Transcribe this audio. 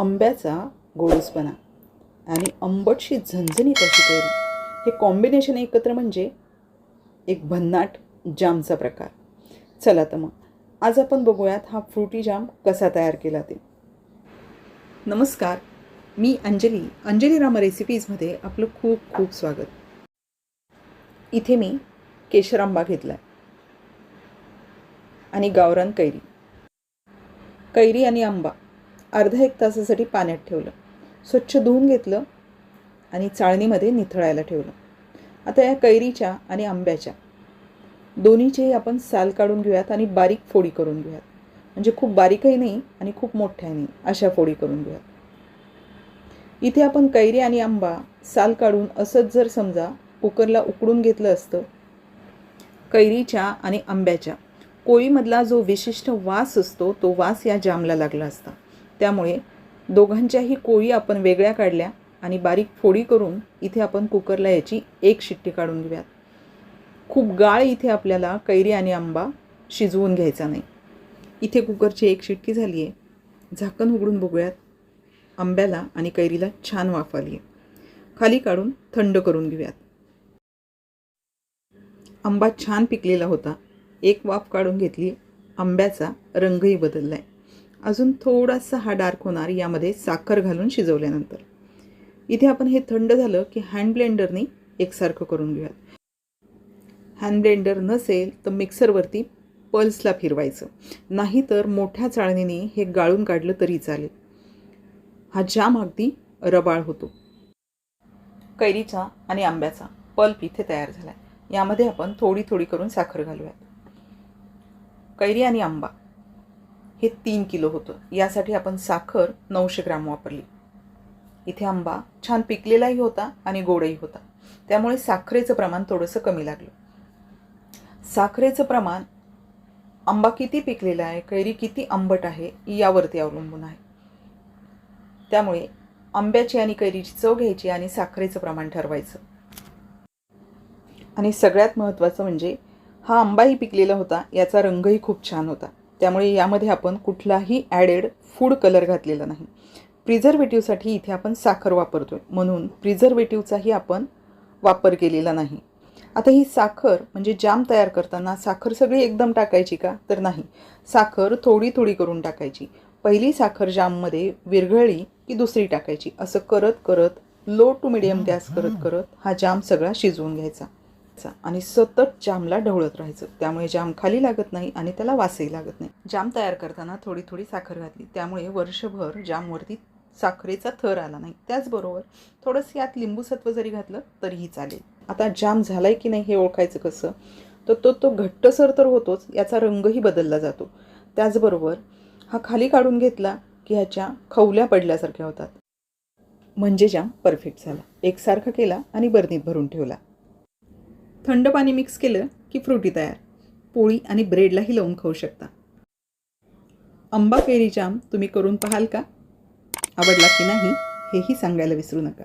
आंब्याचा गोडसपणा आणि आंबटशी झणझणीत अशी कैरी हे कॉम्बिनेशन एकत्र म्हणजे एक भन्नाट जामचा प्रकार. चला तर मग आज आपण बघूयात हा फ्रुटी जाम कसा तयार केला ते. नमस्कार मी अंजली अंजली राम रेसिपीजमध्ये आपलं खूप खूप स्वागत. इथे मी केशर आंबा घेतला आहे आणि गावरान कैरी. कैरी आणि आंबा. अर्धा एक तासासाठी पाण्यात ठेवलं. स्वच्छ धुवून घेतलं आणि चाळणीमध्ये निथळायला ठेवलं. आता या कैरीच्या आणि आंब्याच्या दोन्हीचेही आपण साल काढून घेऊयात आणि बारीक फोडी करून घेऊयात. म्हणजे खूप बारीकही नाही आणि खूप मोठ्याही नाही अशा फोडी करून घेऊयात. इथे आपण कैरी आणि आंबा साल काढून असंच जर समजा कुकरला उकडून घेतलं असतं कैरीच्या आणि आंब्याच्या कोळीमधला जो विशिष्ट वास असतो तो वास या जामला लागला असता. त्यामुळे दोघांच्याही कोळी आपण वेगळ्या काढल्या आणि बारीक फोडी करून इथे आपण कुकरला याची एक शिट्टी काढून घेऊयात. खूप गाळ इथे आपल्याला कैरी आणि आंबा शिजवून घ्यायचा नाही. इथे कुकरची एक शिट्टी झाली आहे झाकण उघडून बघूयात. आंब्याला आणि कैरीला छान वाफ आली आहे खाली काढून थंड करून घेऊयात. आंबा छान पिकलेला होता. एक वाफ काढून घेतली. आंब्याचा रंगही बदलला आहे अजून थोडासा हा डार्क होणार यामध्ये साखर घालून शिजवल्यानंतर. इथे आपण हे थंड झालं की हँड ब्लेंडरने एकसारखं करून घेऊयात. हँड ब्लेंडर नसेल तर मिक्सरवरती पल्सला फिरवायचं. नाहीतर मोठ्या चाळणीने हे गाळून काढलं तरी चालेल. हा जाम अगदी रबाळ होतो. कैरीचा आणि आंब्याचा पल्प इथे तयार झाला आहे यामध्ये आपण थोडी थोडी करून साखर घालूयात. कैरी आणि आंबा. हे तीन किलो होतं. यासाठी आपण साखर नऊशे ग्राम वापरली. इथे आंबा छान पिकलेलाही होता आणि गोडही होता. त्यामुळे साखरेचं प्रमाण थोडंसं कमी लागलं. साखरेचं प्रमाण आंबा किती पिकलेला आहे कैरी किती आंबट आहे यावरती अवलंबून आहे. त्यामुळे आंब्याची आणि कैरीची चव घ्यायची आणि साखरेचं प्रमाण ठरवायचं. आणि सगळ्यात महत्त्वाचं म्हणजे हा आंबाही पिकलेला होता याचा रंगही खूप छान होता. त्यामुळे यामध्ये आपण कुठलाही ॲडेड फूड कलर घातलेला नाही. प्रिझर्वेटिव्हसाठी इथे आपण साखर वापरतो आहे म्हणून प्रिझर्वेटिव्हचाही आपण वापर केलेला नाही. आता ही साखर म्हणजे जाम तयार करताना साखर सगळी एकदम टाकायची का? तर नाही. साखर थोडी थोडी करून टाकायची. पहिली साखर जाममध्ये विरघळली की दुसरी टाकायची. असं करत करत लो टू मिडियम गॅस करत करत हा जाम सगळा शिजवून घ्यायचा. चा आणि सतत जामला ढवळत राहायचं. त्यामुळे जाम खाली लागत नाही आणि त्याला वासही लागत नाही. जाम तयार करताना थोडी थोडी साखर घातली. त्यामुळे वर्षभर जामवरती साखरेचा थर आला नाही. त्याचबरोबर थोडंसं यात लिंबूसत्व जरी घातलं तरीही चालेल. आता जाम झालाय की नाही हे ओळखायचं कसं? तर तो तो घट्टसर तर होतोच. याचा रंगही बदलला जातो. त्याचबरोबर हा खाली काढून घेतला की ह्याच्या खवल्या पडल्यासारख्या होतात. म्हणजे जाम परफेक्ट झाला. एकसारखा केला आणि बर्नीत भरून ठेवला. थंड पाणी मिक्स केलं की फ्रुटी तयार. पोळी आणि ब्रेडलाही लावून खाऊ शकता. आंबा फेरी जाम तुम्ही करून पाहाल का? आवडला की नाही हेही सांगायला विसरू नका.